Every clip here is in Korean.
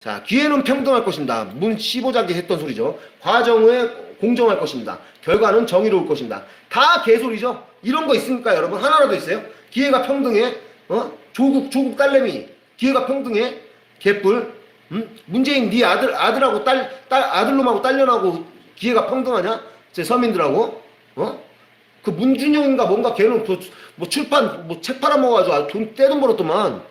자, 기회는 평등할 것입니다. 문 15장기 했던 소리죠. 과정에 공정할 것입니다. 결과는 정의로울 것입니다. 다 개소리죠? 이런 거 있습니까, 여러분? 하나라도 있어요? 기회가 평등해? 어? 조국, 조국 딸내미. 기회가 평등해? 개뿔? 음? 문재인 네 아들, 아들하고 딸, 딸, 아들놈하고 딸년하고 기회가 평등하냐? 제 서민들하고? 어? 그 문준영인가 뭔가 걔는 그, 뭐 출판, 뭐 책 팔아먹어가지고 돈, 떼돈 벌었더만.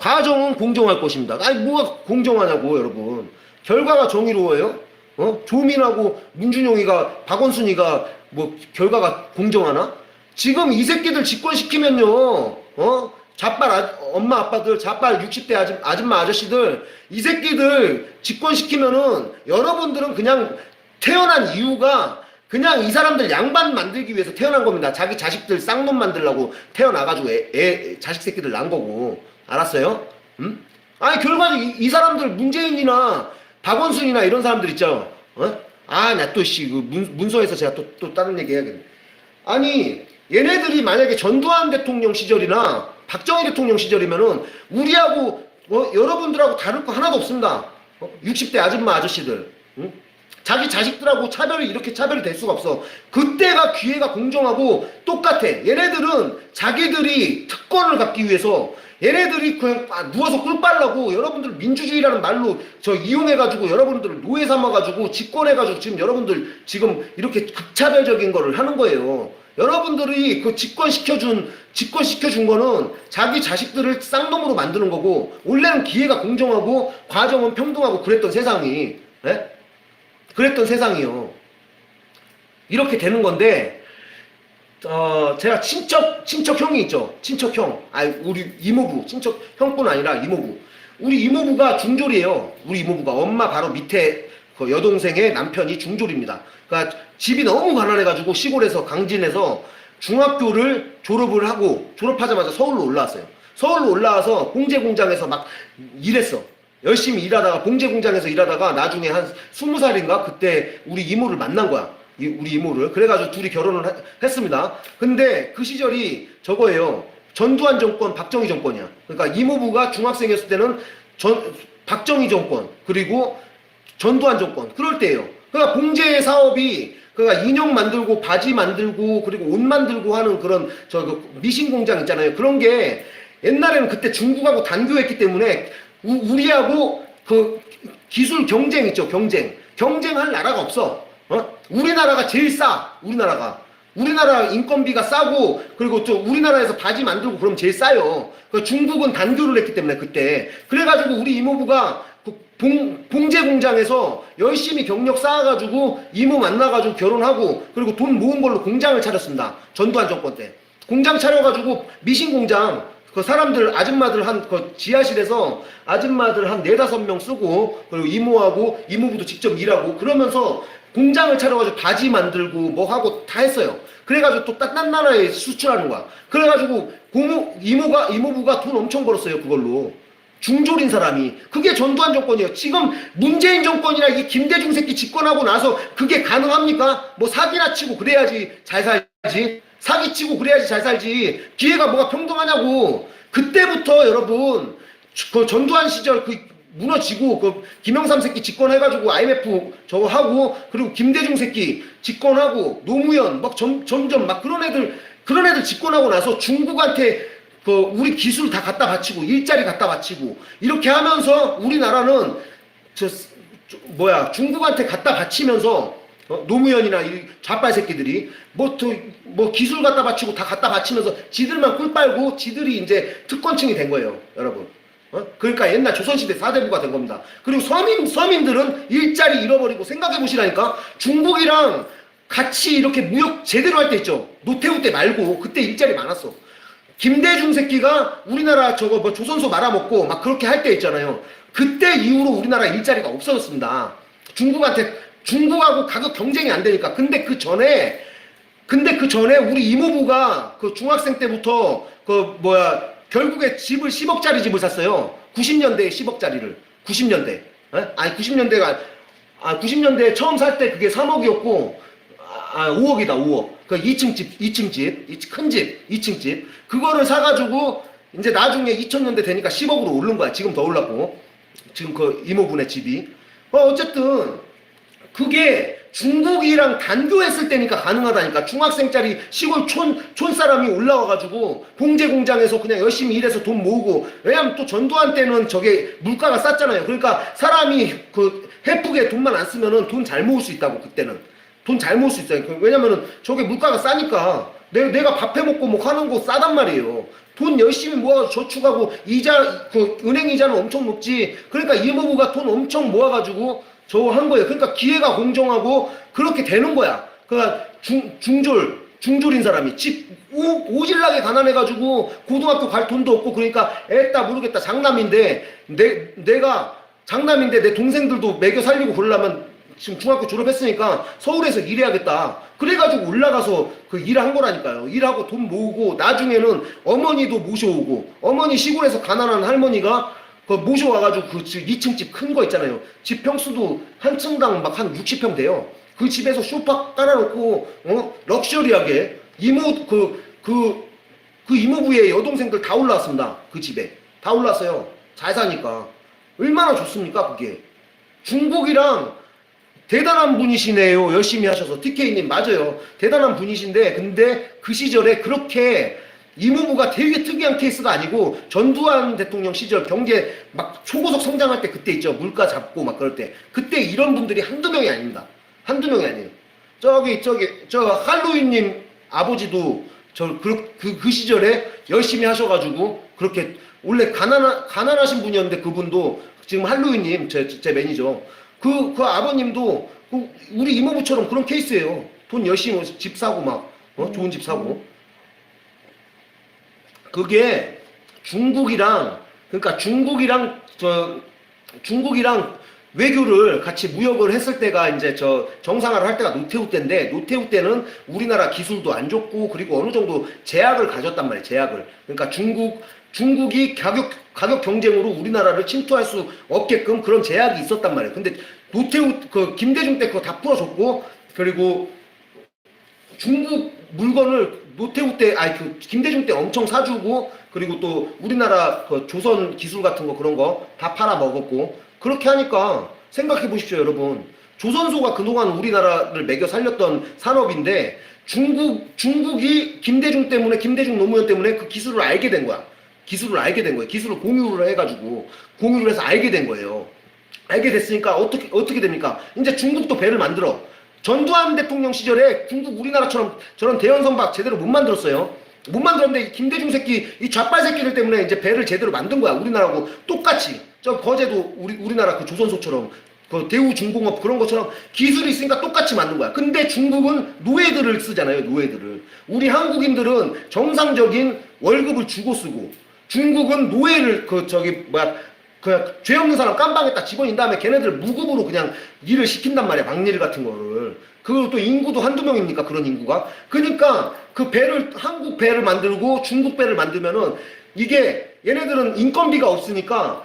과정은 공정할 것입니다. 아니 뭐가 공정하냐고 여러분. 결과가 정의로워요? 어? 조민하고 문준용이가 박원순이가 뭐 결과가 공정하나? 지금 이 새끼들 집권시키면요. 어? 자빨 아, 엄마 아빠들 자빨 60대 아줌, 아줌마 아저씨들 이 새끼들 집권시키면은 여러분들은 그냥 태어난 이유가 그냥 이 사람들 양반 만들기 위해서 태어난 겁니다. 자기 자식들 쌍놈 만들라고 태어나가지고 애, 애 자식 새끼들 난 거고. 알았어요? 음? 아니 결과적으로 이, 이 사람들 문재인이나 박원순이나 이런 사람들 있죠. 어? 아, 나 또 씨, 그 문, 문서에서 제가 또, 또 다른 얘기 해야겠네. 아니, 얘네들이 만약에 전두환 대통령 시절이나 박정희 대통령 시절이면은 우리하고 어, 여러분들하고 다를 거 하나도 없습니다. 어? 60대 아줌마 아저씨들. 응? 자기 자식들하고 차별이 이렇게 차별이 될 수가 없어. 그때가 기회가 공정하고 똑같아. 얘네들은 자기들이 특권을 갖기 위해서 얘네들이 그냥 아, 누워서 꿀 빨라고 여러분들 민주주의라는 말로 저 이용해가지고 여러분들을 노예 삼아가지고 집권해가지고 지금 여러분들 지금 이렇게 극차별적인 거를 하는 거예요. 여러분들이 그 집권시켜준, 집권시켜준 거는 자기 자식들을 쌍놈으로 만드는 거고, 원래는 기회가 공정하고, 과정은 평등하고 그랬던 세상이, 예? 그랬던 세상이요. 이렇게 되는 건데, 어, 제가 친척, 친척 형이 있죠. 친척 형. 아, 우리 이모부. 친척 형뿐 아니라 이모부. 우리 이모부가 중졸이에요. 우리 이모부가. 엄마 바로 밑에 그 여동생의 남편이 중졸입니다. 그러니까 집이 너무 가난해가지고 시골에서 강진에서 중학교를 졸업을 하고 졸업하자마자 서울로 올라왔어요. 서울로 올라와서 봉제 공장에서 막 일했어. 열심히 일하다가 봉제 공장에서 일하다가 나중에 한 스무 살인가 그때 우리 이모를 만난 거야. 이- 우리 이모를 그래가지고 둘이 결혼을 하- 했습니다. 근데 그 시절이 저거예요. 전두환 정권, 박정희 정권이야. 그러니까 이모부가 중학생이었을 때는 전 박정희 정권 그리고 전두환 정권 그럴 때예요. 그러니까 봉제 사업이 그러니까 인형 만들고 바지 만들고 그리고 옷 만들고 하는 그런 저 그 미신 공장 있잖아요. 그런 게 옛날에는 그때 중국하고 단교했기 때문에 우, 우리하고 그 기술 경쟁 있죠. 경쟁. 경쟁할 나라가 없어. 어? 우리나라가 제일 싸. 우리나라가. 우리나라 인건비가 싸고 그리고 또 우리나라에서 바지 만들고 그럼 제일 싸요. 그 중국은 단교를 했기 때문에 그때 그래가지고 우리 이모부가 그 봉, 봉제 공장에서 열심히 경력 쌓아가지고 이모 만나가지고 결혼하고 그리고 돈 모은 걸로 공장을 차렸습니다. 전두환 정권 때 공장 차려가지고 미신 공장 그 사람들 아줌마들 한 그 지하실에서 아줌마들 한 네다섯 명 쓰고 그리고 이모하고 이모부도 직접 일하고 그러면서 공장을 차려가지고 바지 만들고 뭐 하고 다 했어요. 그래가지고 또 딴 나라에 수출하는 거야. 그래가지고 고모 이모가 이모부가 돈 엄청 벌었어요 그걸로. 중졸인 사람이 그게 전두환 정권이에요. 지금 문재인 정권이나 이 김대중 새끼 집권하고 나서 그게 가능합니까? 뭐 사기나 치고 그래야지 잘 살지. 사기 치고 그래야지 잘 살지. 기회가 뭐가 평등하냐고. 그때부터 여러분 그 전두환 시절 그 무너지고 그 김영삼 새끼 집권해가지고 IMF 저거 하고 그리고 김대중 새끼 집권하고 노무현 막 점, 점점 막 그런 애들 그런 애들 집권하고 나서 중국한테 그 우리 기술 다 갖다 바치고 일자리 갖다 바치고 이렇게 하면서 우리나라는 저, 저 뭐야 중국한테 갖다 바치면서 어? 노무현이나 이 좌빨 새끼들이 뭐 또 뭐 기술 갖다 바치고 다 갖다 바치면서 지들만 꿀 빨고 지들이 이제 특권층이 된 거예요, 여러분. 어? 그러니까 옛날 조선시대 사대부가 된 겁니다. 그리고 서민, 서민들은 일자리 잃어버리고 생각해 보시라니까 중국이랑 같이 이렇게 무역 제대로 할 때 있죠. 노태우 때 말고 그때 일자리 많았어. 김대중 새끼가 우리나라 저거 뭐 조선소 말아먹고 막 그렇게 할 때 있잖아요. 그때 이후로 우리나라 일자리가 없어졌습니다. 중국한테 중국하고 가격 경쟁이 안 되니까. 근데 그 전에 근데 그 전에 우리 이모부가 그 중학생 때부터 그 뭐야 결국에 집을 10억짜리 집을 샀어요. 90년대에 10억짜리를 90년대. 아니 90년대가 아 90년대 처음 살 때 그게 3억이었고 아 5억이다 5억. 그 2층 집 2층 집, 큰 집, 2층 집. 그거를 사가지고 이제 나중에 2000년대 되니까 10억으로 오른 거야. 지금 더 올랐고. 지금 그 이모분의 집이. 어, 어쨌든 그게 중국이랑 단교했을 때니까 가능하다니까. 중학생짜리 시골 촌, 촌 사람이 올라와가지고 봉제 공장에서 그냥 열심히 일해서 돈 모으고 왜냐면 또 전두환 때는 저게 물가가 쌌잖아요. 그러니까 사람이 그 해프게 돈만 안 쓰면은 돈 잘 모을 수 있다고 그때는. 돈 잘 모을 수 있어요. 그 왜냐면은 저게 물가가 싸니까. 내, 내가 밥 해먹고 뭐 하는 거 싸단 말이에요. 돈 열심히 모아 저축하고 이자 그 은행 이자는 엄청 높지. 그러니까 이모부가 돈 엄청 모아가지고 저거 한 거예요. 그러니까 기회가 공정하고 그렇게 되는 거야. 그러니까 중, 중졸, 중졸인 사람이 집 오, 오질나게 가난해가지고 고등학교 갈 돈도 없고 그러니까 애따 모르겠다 장남인데 내, 내가 장남인데 내 동생들도 매겨 살리고 그러려면 지금 중학교 졸업했으니까 서울에서 일해야겠다. 그래가지고 올라가서 그 일한 거라니까요. 일하고 돈 모으고 나중에는 어머니도 모셔오고 어머니 시골에서 가난한 할머니가 그 모셔와가지고 그 2층 집 큰 거 있잖아요. 집 평수도 한 층당 막 한 60평 돼요. 그 집에서 쇼파 깔아놓고 어 럭셔리하게 이모 그 그 그 이모부의 여동생들 다 올라왔습니다. 그 집에 다 올랐어요. 잘 사니까 얼마나 좋습니까 그게 중국이랑 대단한 분이시네요. 열심히 하셔서 TK님 맞아요. 대단한 분이신데 근데 그 시절에 그렇게 이모부가 되게 특이한 케이스가 아니고 전두환 대통령 시절 경제 막 초고속 성장할 때 그때 있죠. 물가 잡고 막 그럴 때 그때 이런 분들이 한두 명이 아닙니다. 한두 명이 아니에요. 저기 저기 저 할로윈님 아버지도 저그 그, 그 시절에 열심히 하셔가지고 그렇게 원래 가난 가난하신 분이었는데 그분도 지금 할로윈님 제, 제 매니저 그, 그 아버님도 그 우리 이모부처럼 그런 케이스예요. 돈 열심히 집 사고 막 어? 좋은 집 사고 그게 중국이랑 그러니까 중국이랑 저 중국이랑 외교를 같이 무역을 했을 때가 이제 저 정상화를 할 때가 노태우 때인데 노태우 때는 우리나라 기술도 안 좋고 그리고 어느 정도 제약을 가졌단 말이에요 제약을. 그러니까 중국 중국이 가격 가격 경쟁으로 우리나라를 침투할 수 없게끔 그런 제약이 있었단 말이에요. 근데 노태우 그 김대중 때 그거 다 풀어줬고 그리고 중국 물건을 노태우 때, 아니 그 김대중 때 엄청 사주고 그리고 또 우리나라 그 조선 기술 같은 거 그런 거 다 팔아 먹었고 그렇게 하니까 생각해 보십시오, 여러분. 조선소가 그동안 우리나라를 매겨 살렸던 산업인데 중국 중국이 김대중 때문에 김대중 노무현 때문에 그 기술을 알게 된 거야. 기술을 알게 된 거예요. 기술을 공유를 해가지고 공유를 해서 알게 된 거예요. 알게 됐으니까 어떻게 어떻게 됩니까? 이제 중국도 배를 만들어. 전두환 대통령 시절에 중국 우리나라처럼 저런 대형 선박 제대로 못 만들었어요. 못 만들었는데 이 김대중 새끼 이 좌빨 새끼들 때문에 이제 배를 제대로 만든 거야. 우리나라하고 똑같이. 저 거제도 우리 우리나라 그 조선소처럼 그 대우 중공업 그런 것처럼 기술이 있으니까 똑같이 만든 거야. 근데 중국은 노예들을 쓰잖아요. 노예들을. 우리 한국인들은 정상적인 월급을 주고 쓰고 중국은 노예를 그 저기 뭐야 그 죄 없는 사람 깜방에다 집어인 다음에 걔네들 무급으로 그냥 일을 시킨단 말이야 막일 같은 거를. 그리고 또 인구도 한두 명입니까 그런 인구가? 그러니까 그 배를 한국 배를 만들고 중국 배를 만들면은 이게 얘네들은 인건비가 없으니까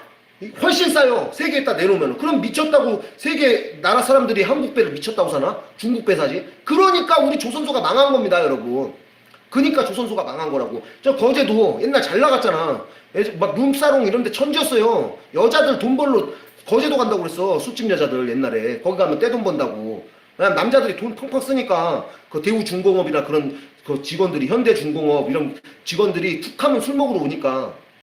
훨씬 싸요 세계에다 내놓으면 그럼 미쳤다고 세계 나라 사람들이 한국 배를 미쳤다고 사나? 중국 배 사지? 그러니까 우리 조선소가 망한 겁니다 여러분 그니까 조선소가 망한 거라고. 저 거제도 옛날 잘 나갔잖아. 애- 막 룸사롱 이런 데 천지였어요. 여자들 돈 벌러 거제도 간다고 그랬어. 술집 여자들 옛날에. 거기 가면 떼돈 번다고. 남자들이 돈 펑펑 쓰니까 그 대우중공업이나 그런 그 직원들이 현대중공업 이런 직원들이 툭 하면 술 먹으러 오니까